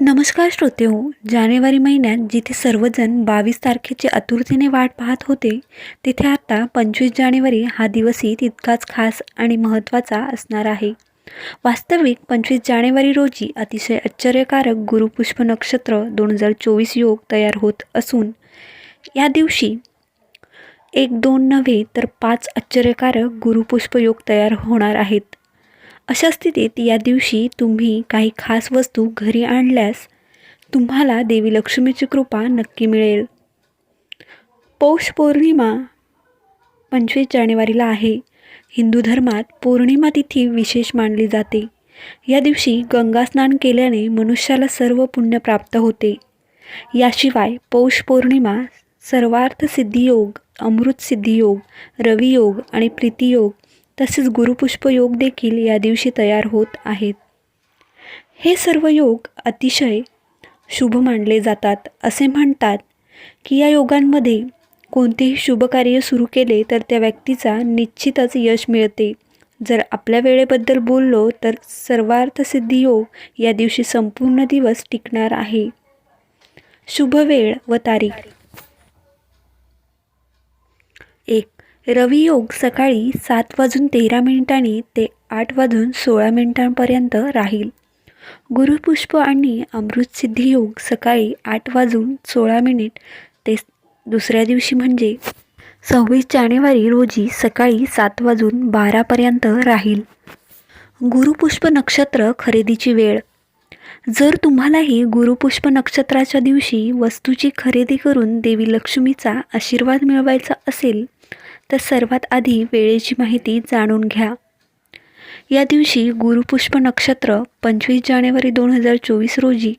नमस्कार श्रोते हो जानेवारी महिन्यात जिथे सर्वजण बावीस तारखेची आतुरतेने वाट पाहत होते तिथे आता पंचवीस जानेवारी हा दिवसही तितकाच खास आणि महत्त्वाचा असणार आहे. वास्तविक पंचवीस जानेवारी रोजी अतिशय आश्चर्यकारक गुरुपुष्प नक्षत्र दोन हजार चोवीस योग तयार होत असून या दिवशी एक दोन नव्हे तर पाच आश्चर्यकारक गुरुपुष्प योग तयार होणार आहेत. अशा स्थितीत या दिवशी तुम्ही काही खास वस्तू घरी आणल्यास तुम्हाला देवी लक्ष्मीची कृपा नक्की मिळेल. पौष पौर्णिमा पंचवीस जानेवारीला आहे. हिंदू धर्मात पौर्णिमा तिथी विशेष मानली जाते. या दिवशी गंगा स्नान केल्याने मनुष्याला सर्व पुण्य प्राप्त होते. याशिवाय पौष पौर्णिमा सर्वार्थ सिद्धियोग अमृत सिद्धियोग रवियोग आणि प्रीतियोग तसेच गुरुपुष्प योग देखील या दिवशी तयार होत आहेत. हे सर्व योग अतिशय शुभ मानले जातात असे म्हणतात की या योगांमध्ये कोणतेही शुभ कार्य सुरू केले तर त्या व्यक्तीचा निश्चितच यश मिळते. जर आपल्या वेळेबद्दल बोललो तर सर्वार्थसिद्धी योग या दिवशी संपूर्ण दिवस टिकणार आहे. शुभ वेळ व तारीख. एक रवी योग सकाळी सात वाजून तेरा मिनिटांनी ते आठ वाजून सोळा मिनिटांपर्यंत राहील. गुरुपुष्प आणि अमृतसिद्धी योग सकाळी आठ वाजून सोळा मिनिट ते दुसऱ्या दिवशी म्हणजे सव्वीस जानेवारी रोजी सकाळी सात वाजून बारापर्यंत राहील. गुरुपुष्प नक्षत्र खरेदीची वेळ. जर तुम्हालाही गुरुपुष्प नक्षत्राच्या दिवशी वस्तूची खरेदी करून देवी लक्ष्मीचा आशीर्वाद मिळवायचा असेल तर सर्वात आधी वेळेची माहिती जाणून घ्या. या दिवशी गुरुपुष्प नक्षत्र पंचवीस जानेवारी दोन हजार चोवीस रोजी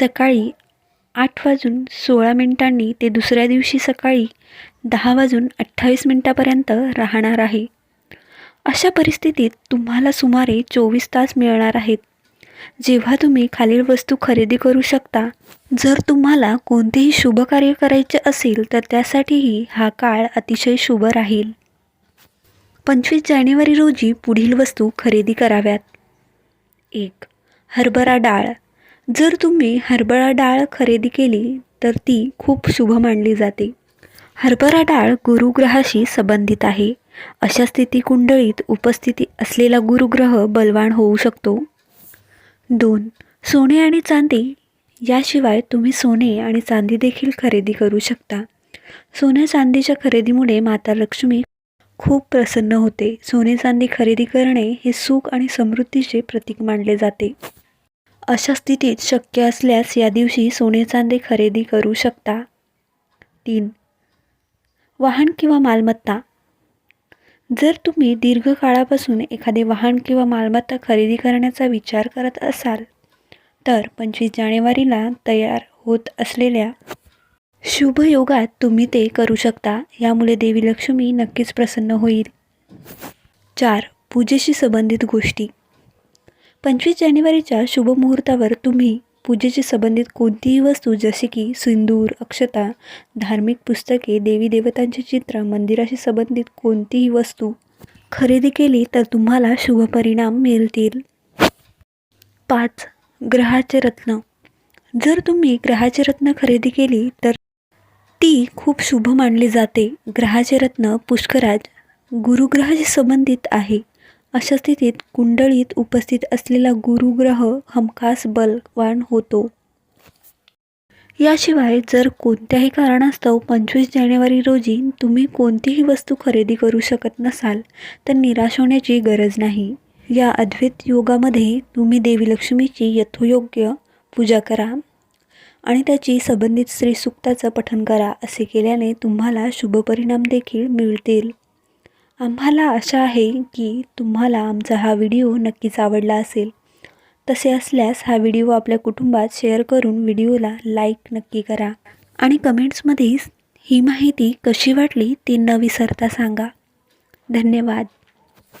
सकाळी आठ वाजून सोळा मिनिटांनी ते दुसऱ्या दिवशी सकाळी दहा वाजून अठ्ठावीस मिनिटापर्यंत राहणार आहे. अशा परिस्थितीत तुम्हाला सुमारे चोवीस तास मिळणार आहेत. जेव्हा तुम्ही खालील वस्तू खरेदी करू शकता जर तुम्हाला कोणतेही शुभ कार्य करायचे असेल तर त्यासाठीही हा काळ अतिशय शुभ राहील. पंचवीस जानेवारी रोजी पुढील वस्तू खरेदी कराव्यात. एक हरभरा डाळ. जर तुम्ही हरभरा डाळ खरेदी केली तर ती खूप शुभ मानली जाते. हरभरा डाळ गुरुग्रहाशी संबंधित आहे. अशा स्थिती कुंडळीत उपस्थिती असलेला गुरुग्रह बलवान होऊ शकतो. दोन. सोने आणि चांदी याशिवाय तुम्ही सोने आणि चांदी देखील खरेदी करू शकता. सोन्या चांदीच्या खरेदीमुळे माता लक्ष्मी खूप प्रसन्न होते. सोने चांदी खरेदी करणे हे सुख आणि समृद्धीचे प्रतीक मानले जाते. अशा स्थितीत शक्य असल्यास या दिवशी सोने चांदी खरेदी करू शकता. तीन. वाहन किंवा मालमत्ता जर तुम्ही दीर्घकाळापासून एखादे वाहन किंवा मालमत्ता खरेदी करण्याचा विचार करत असाल तर पंचवीस जानेवारीला तयार होत असलेल्या शुभ योगात तुम्ही ते करू शकता. यामुळे देवी लक्ष्मी नक्कीच प्रसन्न होईल. चार. पूजेशी संबंधित गोष्टी. पंचवीस जानेवारीच्या शुभ मुहूर्तावर तुम्ही पूजेशी संबंधित कोणतीही वस्तू जसे की सिंदूर अक्षता धार्मिक पुस्तके देवी देवतांचे चित्र मंदिराशी संबंधित कोणतीही वस्तू खरेदी केली तर तुम्हाला शुभ परिणाम मिळतील. पाच ग्रहाचे रत्न. जर तुम्ही ग्रहाचे रत्न खरेदी केली तर ती खूप शुभ मानली जाते. ग्रहाचे रत्न पुष्कराज गुरुग्रहाशी संबंधित आहे. अशा स्थितीत कुंडळीत उपस्थित असलेला गुरुग्रह हमखास बलवान होतो. याशिवाय जर कोणत्याही कारणास्तव पंचवीस जानेवारी रोजी तुम्ही कोणतीही वस्तू खरेदी करू शकत नसाल तर निराश होण्याची गरज नाही. या अद्वैत योगामध्ये तुम्ही देवी लक्ष्मीची यथोयोग्य पूजा करा आणि त्याची संबंधित श्रीसुक्ताचं पठन करा असे केल्याने तुम्हाला शुभ परिणाम देखील मिळतील. आम्हाला आशा आहे की तुम्हाला आमचा हा व्हिडिओ नक्कीच आवडला असेल. तसे असल्यास हा व्हिडिओ आपल्या कुटुंबात शेअर करून व्हिडिओला लाईक नक्की करा आणि कमेंट्समध्ये ही माहिती कशी वाटली ती न विसरता सांगा. धन्यवाद.